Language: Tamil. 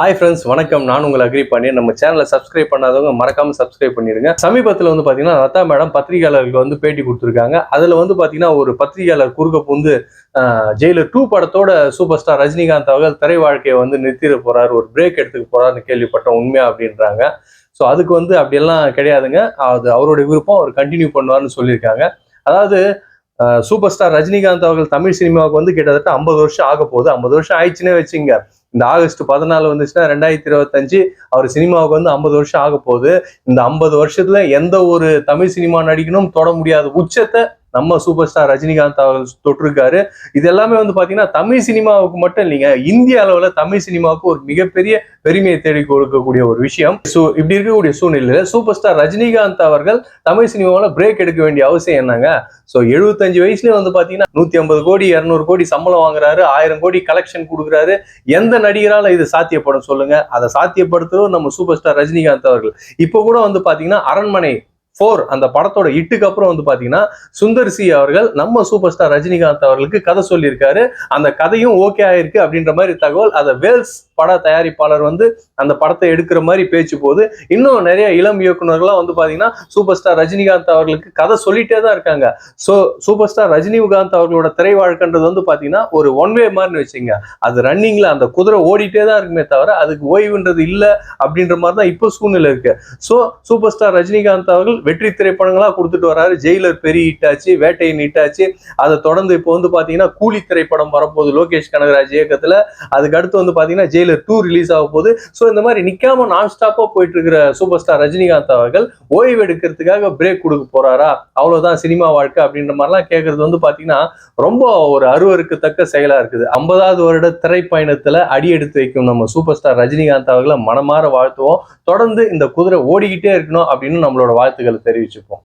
ஹாய் ஃப்ரெண்ட்ஸ் வணக்கம். நான் உங்களை அக்ரி பண்ணி நம்ம சேனலை சப்ஸ்கிரைப் பண்ணாதவங்க மறக்காம சப்ஸ்கிரைப் பண்ணிடுங்க. சமீபத்தில் வந்து பார்த்தீங்கன்னா லதா மேடம் பத்திரிகையாளர்களுக்கு வந்து பேட்டி கொடுத்துருக்காங்க. அதில் வந்து பார்த்தீங்கன்னா ஒரு பத்திரிகையாளர் குறுக்க புந்து ஜெயிலர் டூ படத்தோட சூப்பர் ஸ்டார் ரஜினிகாந்த் அவர்கள் திரை வாழ்க்கையை வந்து நிறுத்திட போறாரு. ஒரு பிரேக் எடுத்துக்க போறாருன்னு கேள்விப்பட்டோம் உண்மையா அப்படின்றாங்க. ஸோ அதுக்கு வந்து அப்படியெல்லாம் கிடையாதுங்க. அது அவருடைய விருப்பம். அவர் கண்டினியூ பண்ணுவார்னு சொல்லியிருக்காங்க. அதாவது சூப்பர் ஸ்டார் ரஜினிகாந்த் அவர்கள் தமிழ் சினிமாவுக்கு வந்து கிட்டத்தட்ட ஐம்பது வருஷம் ஆக போகுது. ஐம்பது வருஷம் ஆயிடுச்சுன்னே வச்சுங்க இந்த ஆகஸ்ட் பதினாலு வந்துச்சுன்னா ரெண்டாயிரத்தி இருபத்தஞ்சு அவர் சினிமாவுக்கு வந்து ஐம்பது வருஷம் ஆக போகுது. இந்த ஐம்பது வருஷத்துல எந்த ஒரு தமிழ் சினிமா நடிகனும் தொட முடியாத உச்சத்தை நம்ம சூப்பர் ஸ்டார் ரஜினிகாந்த் அவர்கள் தொட்டிருக்காரு. இது எல்லாமே வந்து பாத்தீங்கன்னா தமிழ் சினிமாவுக்கு மட்டும் இல்லைங்க. இந்திய அளவுல தமிழ் சினிமாவுக்கு ஒரு மிகப்பெரிய பெருமையை தேடி கொடுக்கக்கூடிய ஒரு விஷயம். ஸோ இப்படி இருக்கக்கூடிய சூழ்நிலையில சூப்பர் ஸ்டார் ரஜினிகாந்த் அவர்கள் தமிழ் சினிமாவில் பிரேக் எடுக்க வேண்டிய அவசியம் என்னங்க? ஸோ எழுபத்தஞ்சு வயசுலயே வந்து பாத்தீங்கன்னா நூத்தி ஐம்பது கோடி இரநூறு கோடி சம்பளம் வாங்குறாரு. ஆயிரம் கோடி கலெக்ஷன் கொடுக்குறாரு. எந்த நடிகரால இது சாத்தியப்படும் சொல்லுங்க. அதை சாத்தியப்படுத்துறோம் நம்ம சூப்பர் ஸ்டார் ரஜினிகாந்த் அவர்கள். இப்போ கூட வந்து பாத்தீங்கன்னா அரண்மனை ஃபோர் அந்த படத்தோட இட்டுக்கு அப்புறம் வந்து பாத்தீங்கன்னா சுந்தர் சி அவர்கள் நம்ம சூப்பர் ஸ்டார் ரஜினிகாந்த் அவர்களுக்கு கதை சொல்லியிருக்காரு. அந்த கதையும் ஓகே ஆயிருக்கு அப்படின்ற மாதிரி தகவல். அதை வேல்ஸ் பட தயாரிப்பாளர் வந்து அந்த படத்தை எடுக்கிற மாதிரி பேச்சு போது இன்னும் நிறைய இளம் இயக்குநர்கள்லாம் வந்து பாத்தீங்கன்னா சூப்பர் ஸ்டார் ரஜினிகாந்த் அவர்களுக்கு கதை சொல்லிட்டே தான் இருக்காங்க. ஸோ சூப்பர் ஸ்டார் ரஜினிகாந்த் அவர்களோட திரை வாழ்க்கைன்றது வந்து பாத்தீங்கன்னா ஒரு ஒன் வே மாதிரின்னு வச்சுங்க அது ரன்னிங்ல அந்த குதிரை ஓடிட்டே தான் இருக்குமே தவிர அதுக்கு ஓய்வுன்றது இல்லை அப்படின்ற மாதிரி தான் இப்போ சூழ்நிலை இருக்கு. ஸோ சூப்பர் ஸ்டார் ரஜினிகாந்த் அவர்கள் வெற்றி திரைப்படங்களா கொடுத்துட்டு வராரு. ஜெயிலர் பெரிய ஹிட்டாச்சு வேட்டையின் ஹிட்டாச்சு அதை தொடர்ந்து இப்போ வந்து பாத்தீங்கன்னா கூலி திரைப்படம் வரப்போகுது லோகேஷ் கனகராஜ் இயக்கத்துல. அதுக்கு அடுத்து வந்து பாத்தீங்கன்னா ஜெயிலர் டூ ரிலீஸ் ஆக போகுது. ஸோ இந்த மாதிரி நிக்காம நான் ஸ்டாப்பா போயிட்டு இருக்கிற சூப்பர் ஸ்டார் ரஜினிகாந்த் அவர்கள் ஓய்வு எடுக்கிறதுக்காக பிரேக் கொடுக்க போறாரா? அவ்வளவுதான் சினிமா வாழ்க்கை அப்படின்ற மாதிரிலாம் கேட்கறது வந்து பாத்தீங்கன்னா ரொம்ப ஒரு அருவருக்கு தக்க செயலா இருக்குது. ஐம்பதாவது வருட திரைப்பயணத்துல அடி எடுத்து வைக்கும் நம்ம சூப்பர் ஸ்டார் ரஜினிகாந்த் அவர்களை மனமாற வாழ்த்துவோம். தொடர்ந்து இந்த குதிரை ஓடிக்கிட்டே இருக்கணும் அப்படின்னு நம்மளோட வாழ்த்துக்கள். தெரிவிச்சுப்போம்.